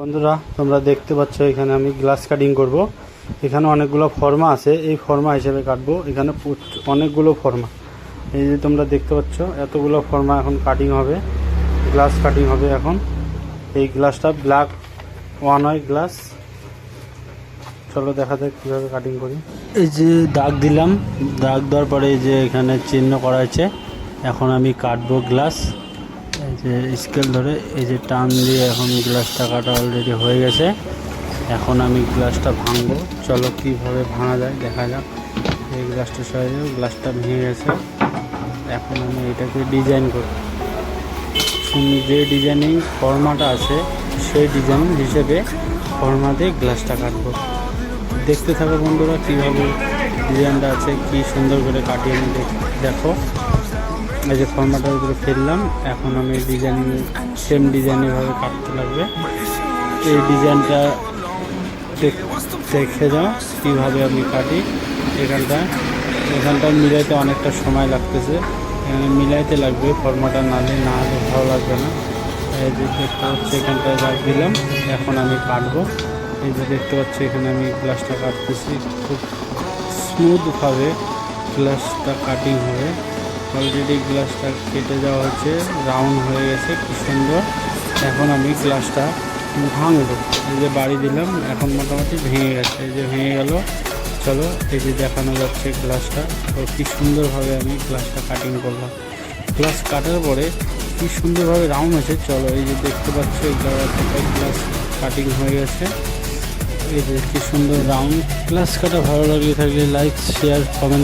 বন্ধুরা, তোমরা দেখতে পাচ্ছ এখানে আমি গ্লাস কাটিং করব। এখানে অনেকগুলো ফর্মা আছে, এই ফর্মা হিসেবে কাটবো। এখানে অনেকগুলো ফর্মা এই যে তোমরা দেখতে পাচ্ছ, এতগুলো ফর্মা এখন কাটিং হবে। গ্লাস কাটিং হবে এখন। এই গ্লাসটা ব্ল্যাক ওয়ান হয় গ্লাস চলো দেখা যাক কীভাবে কাটিং করি। এই যে দাগ দিলাম। দাগ দেওয়ার পরে এই যে এখানে চিহ্ন করা হয়েছে। এখন আমি কাটবো গ্লাস যে স্কেল ধরে এই যে টান দিয়ে এখন গ্লাসটা কাটা অলরেডি হয়ে গেছে। এখন আমি গ্লাসটা ভাঙবো। চলো কীভাবে ভাঙা যায় দেখা যাক। এই গ্লাসটার সাহায্যে গ্লাসটা ভেঙে গেছে। এখন আমি এটাকে ডিজাইন করব। সুন্দর যে ডিজাইনিং ফর্মাটা আছে, সেই ডিজাইন হিসেবে ফর্মা দিয়ে গ্লাসটা কাটবো। দেখতে থাকো বন্ধুরা কীভাবে ডিজাইনটা আছে, কি সুন্দর করে কাটিয়ে আমি দেখো। এই যে ফর্মাটার উপরে ফেললাম, এখন আমি ডিজাইন সেম ডিজাইনেভাবে কাটতে লাগবে। এই ডিজাইনটা দেখ- যাও কীভাবে আমি কাটি এখানটা। এখানটা মিলাইতে অনেকটা সময় লাগতেছে। এখানে মিলাইতে লাগবে ফর্মাটা নালে না হলে ভালো লাগবে না। এই যে দেখতে পাচ্ছি এখানটায় দাগ দিলাম, এখন আমি কাটবো। এই যে দেখতে পাচ্ছি, এখানে আমি গ্লাসটা কাটতেছি। খুব স্মুথভাবে গ্লাসটা কাটিং হবে। অলরেডি গ্লাসটা কেটে যাওয়া হচ্ছে রাউন্ড হয়ে গেছে, কি সুন্দর। এখন আমি গ্লাসটা ভাঙবো। এই যে বাড়ি দিলাম, এখন মোটামুটি ভেঙে গেছে। এই যে ভেঙে গেল, চলো এই যে দেখানো যাচ্ছে গ্লাসটা তো কি সুন্দরভাবে আমি গ্লাসটা কাটিং করলাম। গ্লাস কাটার পরে কি সুন্দরভাবে রাউন্ড হয়েছে, চলো এই যে দেখতে পাচ্ছ, এই গ্লাস কাটিং হয়ে গেছে। এই যে কি সুন্দর রাউন্ড গ্লাস কাটা ভালো লাগলে থাকলে লাইক শেয়ার কমেন্ট